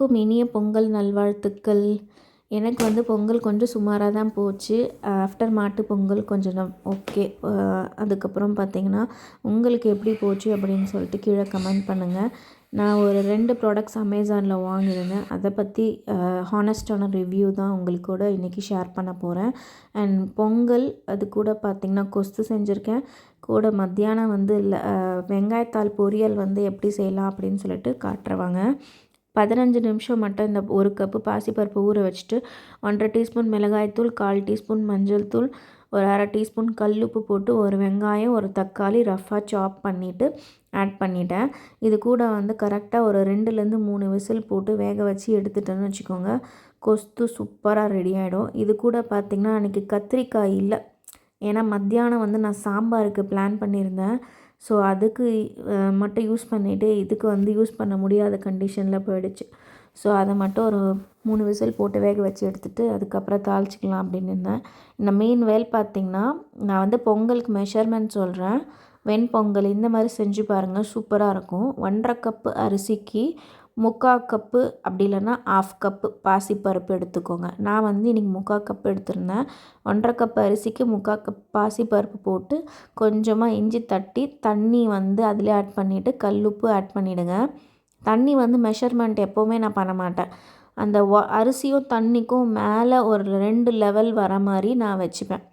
அனைவருக்கும் இனிய பொங்கல் நல்வாழ்த்துக்கள். எனக்கு வந்து பொங்கல் கொஞ்சம் சுமாராக தான் போச்சு. ஆஃப்டர் மாட்டு பொங்கல் கொஞ்சம் ஓகே. அதுக்கப்புறம் பார்த்திங்கன்னா உங்களுக்கு எப்படி போச்சு அப்படின்னு சொல்லிட்டு கீழே கமெண்ட் பண்ணுங்கள் நான் ஒரு ரெண்டு ப்ராடக்ட்ஸ் அமேசானில் வாங்கியிருந்தேன். அதை பற்றி ஹானஸ்டான ரிவ்யூ தான் உங்களுக்கு கூட இன்றைக்கி ஷேர் பண்ண போகிறேன் அண்ட் பொங்கல் அது கூட பார்த்திங்கன்னா கொஸ்து செஞ்சுருக்கேன். கூட மத்தியானம் வந்து வெங்காயத்தால் பொரியல் வந்து எப்படி செய்யலாம் அப்படின்னு சொல்லிட்டு காட்டுறவாங்க. பதினஞ்சு நிமிஷம் மட்டும் இந்த ஒரு கப்பு பாசிப்பருப்பு ஊற வச்சுட்டு ஒன்றரை டீஸ்பூன் மிளகாய்த்தூள் கால் டீஸ்பூன் மஞ்சள் தூள் ஒரு அரை டீஸ்பூன் கல்லுப்பு போட்டு ஒரு வெங்காயம் ஒரு தக்காளி ரஃப்பாக சாப் பண்ணிவிட்டு ஆட் பண்ணிட்டேன். இது கூட வந்து கரெக்டாக ஒரு ரெண்டுலேருந்து மூணு விசில் போட்டு வேக வச்சு எடுத்துட்டேன்னு வச்சுக்கோங்க. கொஸ்து சூப்பராக ரெடி ஆகிடும் இது கூட பார்த்திங்கன்னா அன்றைக்கி கத்திரிக்காய் இல்லை. ஏன்னா மத்தியானம் வந்து நான் சாம்பாருக்கு பிளான் பண்ணியிருந்தேன். ஸோ அதுக்கு மட்டும் யூஸ் பண்ணிவிட்டு இதுக்கு வந்து யூஸ் பண்ண முடியாத கண்டிஷனில் போயிடுச்சு. ஸோ அதை மட்டும் ஒரு மூணு விசில் போட்டு வேக வச்சு எடுத்துகிட்டு அதுக்கப்புறம் தாளிச்சிக்கலாம் அப்படின்னு இருந்தேன். இந்த மெயின் வேல் பார்த்திங்கன்னா நான் வந்து பொங்கலுக்கு மெஷர்மெண்ட் சொல்கிறேன் வெண்பொங்கல் இந்த மாதிரி செஞ்சு பாருங்கள் சூப்பராக இருக்கும். ஒன்றரை கப்பு அரிசிக்கு முக்கால் கப்பு அப்படி இல்லைன்னா ஆஃப் கப்பு பாசிப்பருப்பு எடுத்துக்கோங்க. நான் வந்து இன்றைக்கி முக்கால் கப்பு எடுத்திருந்தேன். ஒன்றரை கப் அரிசிக்கு முக்கால் கப் பாசிப்பருப்பு போட்டு கொஞ்சமாக இஞ்சி தட்டி தண்ணி வந்து அதிலே ஆட் பண்ணிவிட்டு கல்லுப்பு ஆட் பண்ணிவிடுங்க தண்ணி வந்து மெஷர்மெண்ட் எப்போவுமே நான் பண்ண மாட்டேன். அந்த அரிசியும் தண்ணிக்கும் மேலே ஒரு ரெண்டு லெவல் வர மாதிரி நான் வச்சுப்பேன்.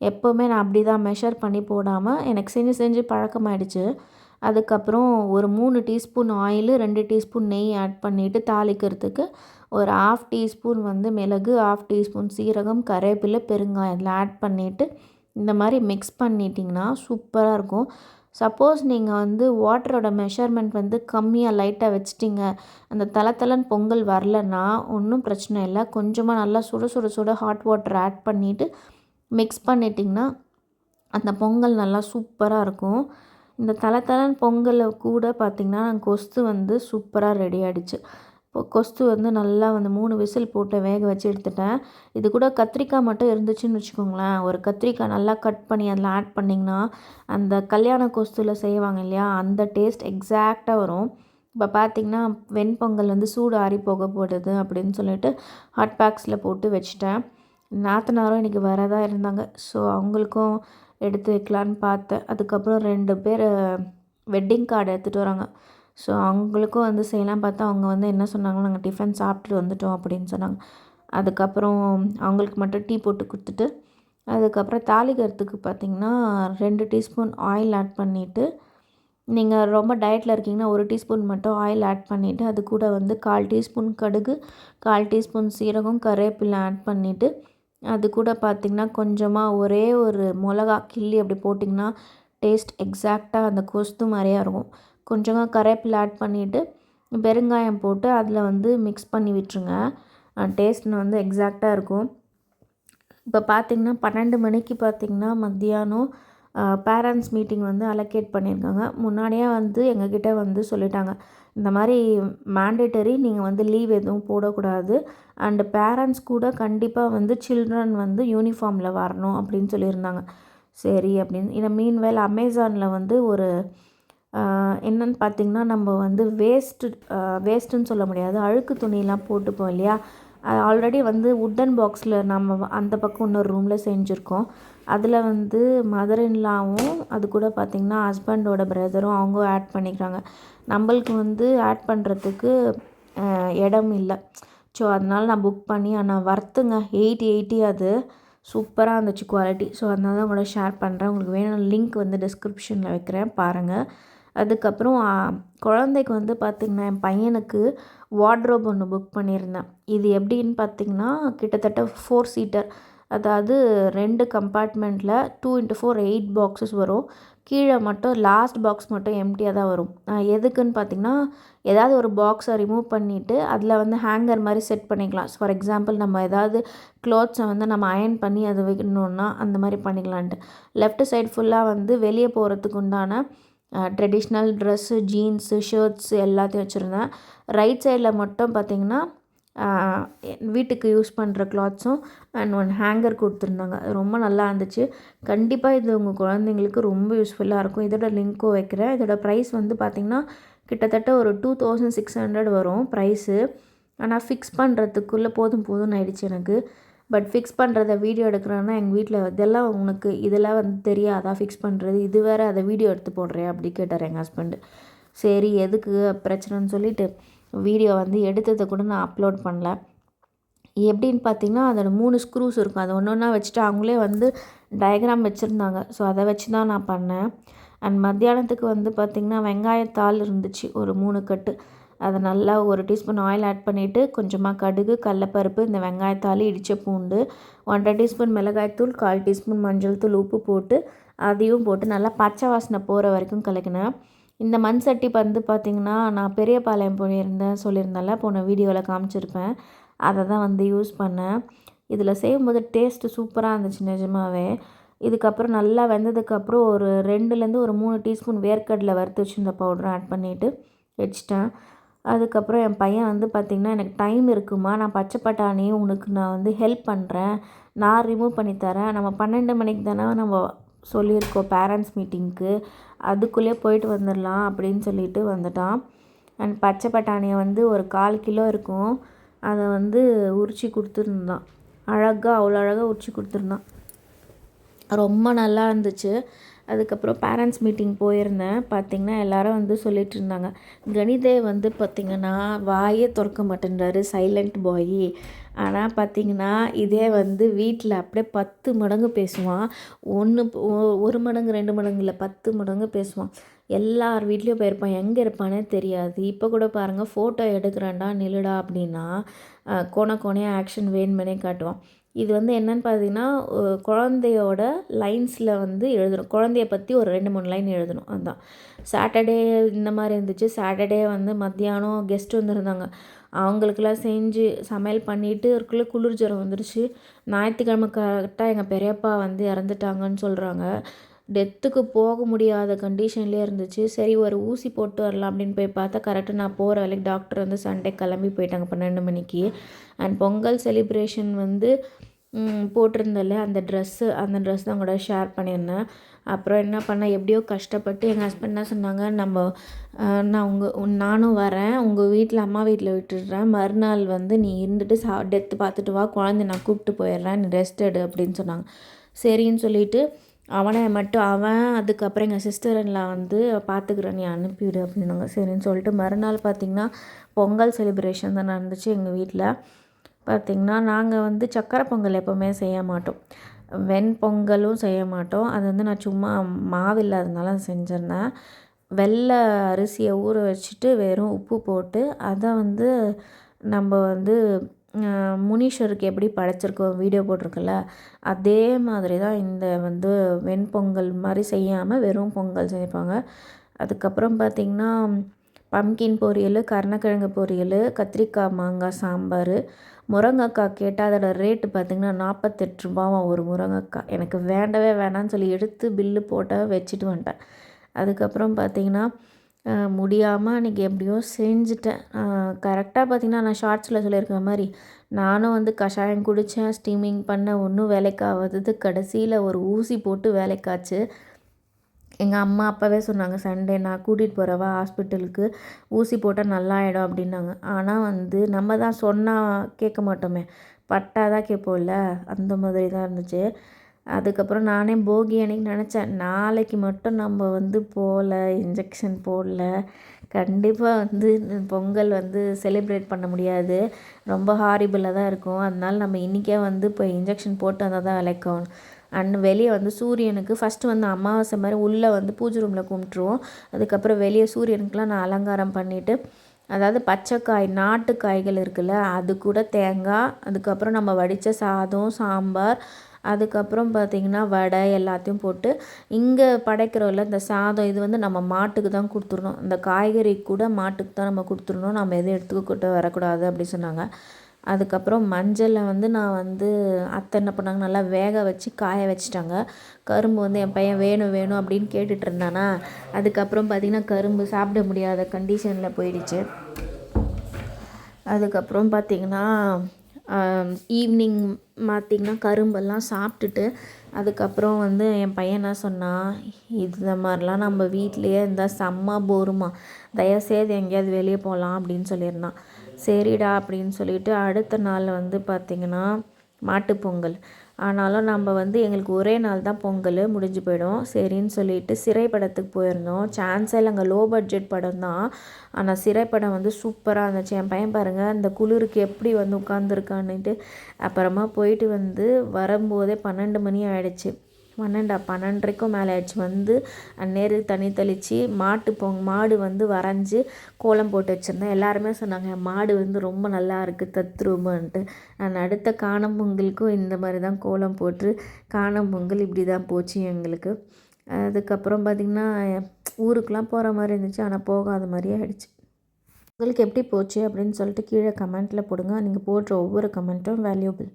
எப்போவுமே நான் அப்படி தான் மெஷர் பண்ணி போடாமல் எனக்கு செஞ்சு செஞ்சு பழக்கமாயிடுச்சு. அதுக்கப்புறம் ஒரு மூணு டீஸ்பூன் ஆயிலு ரெண்டு டீஸ்பூன் நெய் ஆட் பண்ணிவிட்டு தாளிக்கிறதுக்கு ஒரு ஆஃப் டீஸ்பூன் வந்து மிளகு ஆஃப் டீஸ்பூன் சீரகம் கருவேப்பிலை பெருங்காயம் இதில் ஆட் பண்ணிவிட்டு இந்த மாதிரி மிக்ஸ் பண்ணிட்டிங்கன்னா சூப்பராக இருக்கும். சப்போஸ் நீங்கள் வந்து வாட்டரோட மெஷர்மெண்ட் வந்து கம்மியாக லைட்டாக வச்சிட்டிங்க. அந்த தலை பொங்கல் வரலன்னா ஒன்றும் பிரச்சனை இல்லை. கொஞ்சமாக நல்லா சுட சுட சுட ஹாட் வாட்டர் ஆட் பண்ணிவிட்டு மிக்ஸ் பண்ணிட்டிங்கன்னா அந்த பொங்கல் நல்லா சூப்பராக இருக்கும். இந்த தலை தலைன்னு பொங்கலை கூட பார்த்திங்கன்னா கொஸ்து வந்து சூப்பராக ரெடி ஆகிடுச்சு இப்போ கொஸ்து வந்து நல்லா வந்து மூணு விசில் போட்டு வேக வச்சு எடுத்துட்டேன். இது கூட கத்திரிக்காய் மட்டும் இருந்துச்சுன்னு வச்சுக்கோங்களேன். ஒரு கத்திரிக்காய் நல்லா கட் பண்ணி அதில் ஆட் பண்ணிங்கன்னா அந்த கல்யாண கொஸ்துவில் செய்வாங்க இல்லையா அந்த டேஸ்ட் எக்ஸாக்டாக வரும். இப்போ பார்த்திங்கன்னா வெண்பொங்கல் வந்து சூடு ஆறி போக போடுது அப்படின்னு சொல்லிட்டு ஹாட் பேக்ஸில் போட்டு வச்சுட்டேன். நாத்தனாரும் இன்றைக்கி வரதாக இருந்தாங்க. ஸோ அவங்களுக்கும் எடுத்து வைக்கலான்னு பார்த்தேன். அதுக்கப்புறம் ரெண்டு பேர் வெட்டிங் கார்டு எடுத்துகிட்டு வராங்க. ஸோ அவங்களுக்கும் வந்து செய்யலாம் பார்த்தா அவங்க வந்து என்ன சொன்னாங்க நாங்கள் டிஃபன் சாப்பிட்டுட்டு வந்துட்டோம் அப்படின்னு சொன்னாங்க. அதுக்கப்புறம் அவங்களுக்கு மட்டும் டீ போட்டு கொடுத்துட்டு அதுக்கப்புறம் தாளிக்கிறதுக்கு பார்த்திங்கன்னா ரெண்டு டீஸ்பூன் ஆயில் ஆட் பண்ணிவிட்டு நீங்கள் ரொம்ப டயட்டில் இருக்கீங்கன்னா ஒரு டீஸ்பூன் மட்டும் ஆயில் ஆட் பண்ணிவிட்டு அது கூட வந்து கால் டீஸ்பூன் கடுகு கால் டீஸ்பூன் சீரகம் கருவேப்பிலை ஆட் பண்ணிவிட்டு அது கூட பார்த்திங்கன்னா கொஞ்சமாக ஒரே ஒரு மிளகா கிள்ளி அப்படி போட்டிங்கன்னா டேஸ்ட் எக்ஸாக்டாக அந்த கொஸ்து மாதிரியா இருக்கும். கொஞ்சமாக கருவேப்பிலை ஆட் பண்ணிவிட்டு பெருங்காயம் போட்டு அதில் வந்து மிக்ஸ் பண்ணி விட்டுருங்க. டேஸ்ட் வந்து எக்ஸாக்டாக இருக்கும். இப்போ பார்த்திங்கன்னா பன்னெண்டு மணிக்கு பார்த்திங்கன்னா மத்தியானம் பேரண்ட்ஸ் மீட்டிங் வந்து அலோகேட் பண்ணியிருக்காங்க. முன்னாடியே வந்து எங்ககிட்ட வந்து சொல்லிட்டாங்க. இந்த மாதிரி மேண்டேட்டரி நீங்கள் வந்து லீவ் எதுவும் போடக்கூடாது. அண்டு பேரண்ட்ஸ் கூட கண்டிப்பாக வந்து சில்ட்ரன் வந்து யூனிஃபார்மில் வரணும் அப்படின்னு சொல்லியிருந்தாங்க. சரி அப்படின்னு. இதை மீன்வேல் அமேசானில் வந்து ஒரு என்னென்னு பார்த்திங்கன்னா நம்ம வந்து வேஸ்ட்டு வேஸ்ட்டுன்னு சொல்ல முடியாது. அழுக்கு துணியெலாம் போட்டுப்போம் இல்லையா? ஆல்ரெடி வந்து உட்டன் பாக்ஸில் நம்ம அந்த பக்கம் இன்னொரு ரூமில் செஞ்சுருக்கோம். அதில் வந்து மதர் இன்லாவும் அது கூட பார்த்திங்கன்னா ஹஸ்பண்டோட பிரதரும் அவங்க ஆட் பண்ணிக்கிறாங்க. நம்மளுக்கு வந்து ஆட் பண்ணுறதுக்கு இடம் இல்லை. ஸோ அதனால் நான் புக் பண்ணி ஆனால் வர்த்துங்க எயிட்டி எயிட்டி அது சூப்பராக இருந்துச்சு குவாலிட்டி ஸோ அதனால தான் உங்களோட ஷேர் பண்ணுறேன் உங்களுக்கு வேணும் லிங்க் வந்து டிஸ்கிரிப்ஷனில் வைக்கிறேன். பாருங்கள் அதுக்கப்புறம் குழந்தைக்கு வந்து பார்த்திங்கன்னா என் பையனுக்கு வார்ட்ரோப் ஒன்று புக் பண்ணியிருந்தேன். இது எப்படின்னு பார்த்திங்கன்னா கிட்டத்தட்ட ஃபோர் சீட்டர் அதாவது ரெண்டு கம்பார்ட்மெண்ட்டில் two into four eight boxes வரும். கீழே மட்டும் லாஸ்ட் பாக்ஸ் மட்டும் எம்டியாக தான் வரும். எதுக்குன்னு பார்த்திங்கன்னா ஏதாவது ஒரு பாக்ஸை ரிமூவ் பண்ணிவிட்டு அதில் வந்து ஹேங்கர் மாதிரி செட் பண்ணிக்கலாம். ஃபார் எக்ஸாம்பிள் நம்ம ஏதாவது க்ளோத்ஸை வந்து நம்ம அயன் பண்ணி அதை வைக்கணுன்னா அந்த மாதிரி பண்ணிக்கலான்ட்டு. லெஃப்ட் சைடு ஃபுல்லாக வந்து வெளியே போகிறதுக்கு உண்டான ட்ரெடிஷ்னல் ட்ரெஸ்ஸு ஜீன்ஸு ஷர்ட்ஸு எல்லாத்தையும் வச்சுருந்தேன். ரைட் சைடில் மட்டும் பார்த்திங்கன்னா வீட்டுக்கு யூஸ் பண்ணுற கிளாத்ஸும் அண்ட் ஒன் ஹேங்கர் கொடுத்துருந்தாங்க. அது ரொம்ப நல்லா இருந்துச்சு. கண்டிப்பாக இது உங்கள் குழந்தைங்களுக்கு ரொம்ப யூஸ்ஃபுல்லாக இருக்கும். இதோட லிங்க்கும் வைக்கிறேன். இதோட ப்ரைஸ் வந்து பார்த்திங்கன்னா கிட்டத்தட்ட ஒரு டூ தௌசண்ட் சிக்ஸ் ஹண்ட்ரட் வரும் ப்ரைஸு ஆனால் ஃபிக்ஸ் பண்ணுறதுக்குள்ளே போதும் போதும்னு ஆயிடுச்சு எனக்கு. பட் ஃபிக்ஸ் பண்ணுறத வீடியோ எடுக்கிறேன்னா எங்கள் வீட்டில் இதெல்லாம் உனக்கு இதெல்லாம் வந்து தெரியாதா? ஃபிக்ஸ் பண்ணுறது இது வேறு அதை வீடியோ எடுத்து போடுறேன் அப்படி கேட்டார் எங்கள் ஹஸ்பண்டு சரி எதுக்கு? பிரச்சனைன்னு சொல்லிட்டு வீடியோ வந்து எடுத்ததை கூட நான் அப்லோட் பண்ணல. எப்படின்னு பார்த்தீங்கன்னா அதோட மூணு ஸ்க்ரூஸ் இருக்கும். அதை ஒன்று ஒன்றா வச்சுட்டு அவங்களே வந்து டயக்ராம் வச்சுருந்தாங்க. ஸோ அதை வச்சு தான் நான் பண்ணேன். அண்ட் மத்தியானத்துக்கு வந்து பார்த்திங்கன்னா வெங்காயத்தால் இருந்துச்சு. ஒரு மூணு கட்டு. அதை நல்லா ஒரு டீஸ்பூன் ஆயில் ஆட் பண்ணிவிட்டு கொஞ்சமாக கடுகு கடலப்பருப்பு இந்த வெங்காயத்தாள் இடித்த பூண்டு ஒன்றரை டீஸ்பூன் மிளகாய்த்தூள் கால் டீஸ்பூன் மஞ்சள் தூள் உப்பு போட்டு அதையும் போட்டு நல்லா பச்சை வாசனை போகிற வரைக்கும் கலக்கினேன் இந்த மண் சட்டி வந்து பார்த்திங்கன்னா நான் பெரியபாளையம் போயிருந்தேன் சொல்லியிருந்தேன்ல போன வீடியோவில் காமிச்சிருப்பேன். அதை தான் வந்து யூஸ் பண்ணேன். இதில் செய்யும்போது டேஸ்ட்டு சூப்பராக இருந்துச்சு நிஜமாவே. இதுக்கப்புறம் நல்லா வெந்ததுக்கப்புறம் ஒரு ரெண்டுலேருந்து ஒரு மூணு டீஸ்பூன் வேர்க்கடலை வறுத்து வச்சுருந்த பவுடரும் ஆட் பண்ணிவிட்டு வச்சிட்டேன். அதுக்கப்புறம் என் பையன் வந்து பார்த்திங்கன்னா எனக்கு டைம் இருக்குமா? நான் பச்சை பட்டாணியும் உனக்கு நான் வந்து ஹெல்ப் பண்ணுறேன் நான் ரிமூவ் பண்ணி தரேன். நம்ம பன்னெண்டு மணிக்கு தானே நம்ம சொல்லியிருக்கோம் பேரண்ட்ஸ் மீட்டிங்க்கு அதுக்குள்ளே போயிட்டு வந்துடலாம் அப்படின்னு சொல்லிட்டு வந்துட்டான். அண்ட் பச்சை பட்டாணியை வந்து ஒரு கால் கிலோ இருக்கும். அதை வந்து உரித்து கொடுத்துருந்தான். அழகாக அவ்வளோ அழகாக உரித்து கொடுத்துருந்தான். ரொம்ப நல்லா இருந்துச்சு. அதுக்கப்புறம் பேரண்ட்ஸ் மீட்டிங் போயிருந்தேன். பார்த்திங்கன்னா எல்லாரும் வந்து சொல்லிட்டு இருந்தாங்க. கணிதே வந்து பார்த்திங்கன்னா வாயே திறக்க மாட்டேன்றாரு சைலண்ட் பாய் ஆனால் பார்த்திங்கன்னா இதே வந்து வீட்டில் அப்படியே பத்து மடங்கு பேசுவான். ஒன்று ஒரு மடங்கு ரெண்டு மடங்கு இல்லை பத்து மடங்கு பேசுவான். எல்லார் வீட்லேயும் போயிருப்பான். எங்கே இருப்பானே தெரியாது. இப்போ கூட பாருங்கள் ஃபோட்டோ எடுக்கிறேன்டா நில்லுடா அப்படின்னா கோண கோணையாக ஆக்ஷன் வேணுமனே காட்டுவான். இது வந்து என்னன்னு பார்த்தீங்கன்னா குழந்தையோட லைன்ஸில் வந்து எழுதணும். குழந்தைய பற்றி ஒரு ரெண்டு மூணு லைன் எழுதணும். அதுதான் சாட்டர்டே இந்த மாதிரி இருந்துச்சு. சாட்டர்டே வந்து மத்தியானம் கெஸ்ட் வந்துருந்தாங்க. அவங்களுக்கெல்லாம் செஞ்சு சமையல் பண்ணிவிட்டு இருக்குள்ள குளிர் ஜுரம் வந்துருச்சு. ஞாயிற்றுக்கிழமை கரெக்டாக எங்கள் பெரியப்பா வந்து இறந்துட்டாங்கன்னு சொல்கிறாங்க டெத்துக்கு போக முடியாத கண்டிஷன்லேயே இருந்துச்சு. சரி ஒரு ஊசி போட்டு வரலாம் அப்படின்னு போய் பார்த்தா கரெக்டாக நான் போகிற வேலைக்கு டாக்டர் வந்து சண்டே கிளம்பி போயிட்டாங்க பன்னெண்டு மணிக்கு. அண்ட் பொங்கல் செலிப்ரேஷன் வந்து போட்டிருந்தல அந்த ட்ரெஸ்ஸு அந்த ட்ரெஸ் தான் கூட ஷேர் பண்ணியிருந்தேன். அப்புறம் என்ன பண்ணேன் எப்படியோ கஷ்டப்பட்டு எங்கள் ஹஸ்பண்ட் என்ன சொன்னாங்க நம்ம நான் உங்கள் நானும் வரேன் உங்கள் வீட்டில் அம்மா வீட்டில் விட்டுடுறேன். மறுநாள் வந்து நீ இருந்துட்டு சா டெத்து பார்த்துட்டு வா குழந்தை நான் கூப்பிட்டு போயிடுறேன் நீ ரெஸ்ட் எடு அப்படின்னு சொன்னாங்க. சரின்னு சொல்லிவிட்டு அவனை மட்டும் அவன் அதுக்கப்புறம் எங்கள் சிஸ்டர் எல்லாம் வந்து பார்த்துக்கிறேன் நீ அனுப்பிவிடு அப்படின்னாங்க. சரின்னு சொல்லிட்டு மறுநாள் பார்த்திங்கன்னா பொங்கல் செலிப்ரேஷன் தான் நடந்துச்சு எங்கள் வீட்டில் பார்த்திங்கன்னா நாங்கள் வந்து சக்கரை பொங்கல் எப்போவுமே செய்ய மாட்டோம். வெண்பொங்கலும் செய்ய மாட்டோம். அது வந்து நான் சும்மா மாவு இல்லாததுனால செஞ்சிருந்தேன். வெள்ளை அரிசியை ஊற வச்சுட்டு வெறும் உப்பு போட்டு அதை வந்து நம்ம வந்து முனீஸ்வருக்கு எப்படி படைச்சிருக்கோம் வீடியோ போட்டிருக்கல அதே மாதிரி தான் இந்த வந்து வெண்பொங்கல் மாதிரி செய்யாமல் வெறும் பொங்கல் செய்வாங்க அதுக்கப்புறம் பார்த்திங்கன்னா பம்கின் பொரியல் கருணக்கிழங்கு பொரியல் கத்திரிக்காய் மாங்காய் சாம்பார் முருங்கக்காய் கேட்டால் அதோடய ரேட்டு பார்த்திங்கன்னா நாற்பத்தெட்டு ரூபாவும் ஒரு முருங்கக்காய். எனக்கு வேண்டவே வேணான்னு சொல்லி எடுத்து பில்லு போட்டால் வச்சுட்டு வந்துட்டேன். அதுக்கப்புறம் பார்த்திங்கன்னா முடியாமல் அன்றைக்கி எப்படியோ செஞ்சுட்டேன். கரெக்டாக பார்த்திங்கன்னா நான் ஷார்ட்ஸில் சொல்லியிருக்க மாதிரி நானும் வந்து கஷாயம் குடித்தேன் ஸ்டீமிங் பண்ண ஒன்றும் வேலைக்காவது கடைசியில் ஒரு ஊசி போட்டு வேலைக்காச்சு எங்கள் அம்மா அப்போவே சொன்னாங்க சண்டே நான் கூட்டிகிட்டு போகிறவா ஹாஸ்பிட்டலுக்கு? ஊசி போட்டால் நல்லா ஆகிடும் அப்படின்னாங்க. ஆனால் வந்து நம்ம தான் சொன்னால் கேட்க மாட்டோமே. பட்டாதான் கேட்போம்ல அந்த மாதிரி தான் இருந்துச்சு. அதுக்கப்புறம் நானே போகி அன்னைக்கு நினச்சேன் நாளைக்கு மட்டும் நம்ம வந்து போகல இன்ஜெக்ஷன் போடல. கண்டிப்பாக வந்து பொங்கல் வந்து செலிப்ரேட் பண்ண முடியாது. ரொம்ப ஹாரிபிளாக தான் இருக்கும். அதனால நம்ம இன்றைக்கே வந்து இப்போ இன்ஜெக்ஷன் போட்டு வந்தால் தான் விளக்கணும் அண்ட் வெளியே வந்து சூரியனுக்கு ஃபஸ்ட்டு வந்து அமாவாசை மாதிரி உள்ளே வந்து பூஜை ரூமில் கும்பிட்ருவோம் அதுக்கப்புறம் வெளியே சூரியனுக்கெலாம் நான் அலங்காரம் பண்ணிவிட்டு அதாவது பச்சைக்காய் நாட்டு காய்கள் இருக்குல்ல அது கூட தேங்காய் அதுக்கப்புறம் நம்ம வடித்த சாதம் சாம்பார் அதுக்கப்புறம் பார்த்திங்கன்னா வடை எல்லாத்தையும் போட்டு இங்கே படைக்கிறோம்ல இந்த சாதம் இது வந்து நம்ம மாட்டுக்கு தான் கொடுத்துடணும். இந்த காய்கறி கூட மாட்டுக்கு தான் நம்ம கொடுத்துடணும். நம்ம எதுவும் எடுத்துக்கிட்டு வரக்கூடாது அப்படி சொன்னாங்க. அதுக்கப்புறம் மஞ்சளை வந்து நான் வந்து அத்தை என்ன பண்ணாங்க நல்லா வேக வச்சு காய வச்சுட்டாங்க. கரும்பு வந்து என் பையன் வேணும் வேணும் அப்படின்னு கேட்டுட்டு இருந்தானா. அதுக்கப்புறம் பார்த்திங்கன்னா கரும்பு சாப்பிட முடியாத கண்டிஷனில் போயிடுச்சு. அதுக்கப்புறம் பார்த்திங்கன்னா ஈவினிங் பார்த்திங்கன்னா கரும்பெல்லாம் சாப்பிட்டுட்டு அதுக்கப்புறம் வந்து என் பையன் என்ன சொன்னான் இந்த மாதிரிலாம் நம்ம வீட்லேயே இருந்தால் செம்ம போருமா தயவுசெய்து எங்கேயாவது வெளியே போகலாம் அப்படின்னு சொல்லியிருந்தான். சரிடா அப்படின்னு சொல்லிட்டு அடுத்த நாள் வந்து பார்த்திங்கன்னா மாட்டுப்பொங்கல் ஆனாலும் நம்ம வந்து எங்களுக்கு ஒரே நாள் தான் பொங்கல் முடிஞ்சு போயிடும். சரின்னு சொல்லிட்டு சிறைப்படத்துக்கு போயிருந்தோம். சான்ஸே இல்லை அங்கே லோ பட்ஜெட் படம் தான். ஆனால் சிறைப்படம் வந்து சூப்பராக இருந்துச்சு. என் பையன் பாருங்கள் அந்த குளிருக்கு எப்படி வந்து உட்காந்துருக்கான்னுட்டு அப்புறமா போயிட்டு வந்து வரும்போதே பன்னெண்டு மணி பன்னெண்டா பன்னெண்டரைக்கும் மேலே ஆயிடுச்சு வந்து அந்நேரு தண்ணி தெளித்து மாட்டு பொங் மாடு வந்து வரைஞ்சி கோலம் போட்டு வச்சுருந்தேன். எல்லாருமே சொன்னாங்க மாடு வந்து ரொம்ப நல்லா இருக்குது தத்ரூபன்ட்டு. நான் அடுத்த காணும் பொங்கலுக்கும் இந்த மாதிரி தான் கோலம் போட்டு காணும் பொங்கல் இப்படி தான் போச்சு எங்களுக்கு. அதுக்கப்புறம் பார்த்திங்கன்னா ஊருக்கெலாம் போகிற மாதிரி இருந்துச்சு. ஆனால் போகாத மாதிரி ஆகிடுச்சு உங்களுக்கு எப்படி போச்சு அப்படின்னு சொல்லிட்டு கீழே கமெண்ட்டில் போடுங்க. நீங்கள் போடுற ஒவ்வொரு கமெண்ட்டும் வேல்யூபிள்